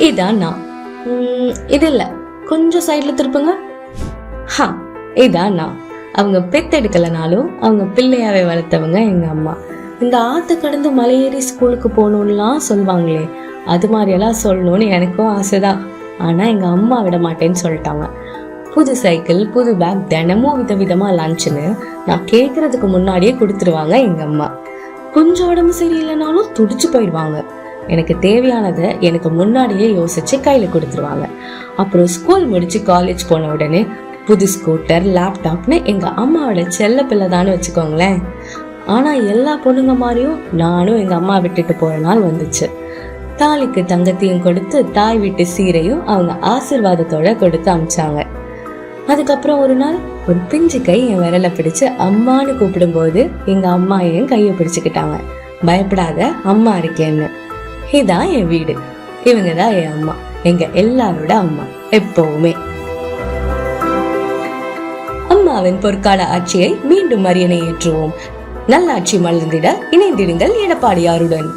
இதான்? நான் இது இல்ல கொஞ்சம் சைடில் திருப்புங்க. ஹா இதான்? நான் அவங்க பெத்தெடுக்கலனாலும் அவங்க பிள்ளையாவே வளர்த்தவங்க எங்க அம்மா. இந்த ஆத்து கடந்து மலையேறி ஸ்கூலுக்கு போகணும்லாம் சொல்லுவாங்களே அது மாதிரியெல்லாம் சொல்லணும்னு எனக்கும் ஆசைதான். ஆனா எங்க அம்மா விட மாட்டேன்னு சொல்லிட்டாங்க. புது சைக்கிள் புது பேக் தினமும் விதவிதமாக லஞ்சுன்னு நான் கேட்கறதுக்கு முன்னாடியே கொடுத்துருவாங்க எங்க அம்மா. கொஞ்சம் உடம்பு சரியில்லைனாலும் துடிச்சு போயிடுவாங்க. எனக்கு தேவையானதை எனக்கு முன்னாடியே யோசிச்சு கையில் கொடுத்துருவாங்க. அப்புறம் ஸ்கூல் முடிச்சு காலேஜ் போன உடனே புது ஸ்கூட்டர் லேப்டாப்னு எங்கள் அம்மாவோட செல்ல பிள்ளை தானே வச்சுக்கோங்களேன். ஆனால் எல்லா பொண்ணுங்க மாதிரியும் நானும் எங்கள் அம்மா விட்டுட்டு போகிற நாள் வந்துச்சு. தாலிக்கு தங்கத்தையும் கொடுத்து தாய் வீட்டு சீரையும் அவங்க ஆசிர்வாதத்தோட கொடுத்து அமிச்சாங்க. அதுக்கப்புறம் ஒரு நாள் ஒரு பிஞ்சு கை என் விரலை பிடிச்சு அம்மான்னு கூப்பிடும்போது எங்கள் அம்மா என் கையை பிடிச்சிக்கிட்டாங்க. பயப்படாத அம்மா இருக்கேன்னு. இதான் என் வீடு. இவங்க தான் என் அம்மா. எங்க எல்லாரோட அம்மா. எப்பவுமே. அம்மாவின் பொற்கால ஆட்சியை மீண்டும் அரியணை ஏற்றுவோம். நல்லாட்சி மலர்ந்திட இணைந்திடுங்கள் எடப்பாடியாருடன்.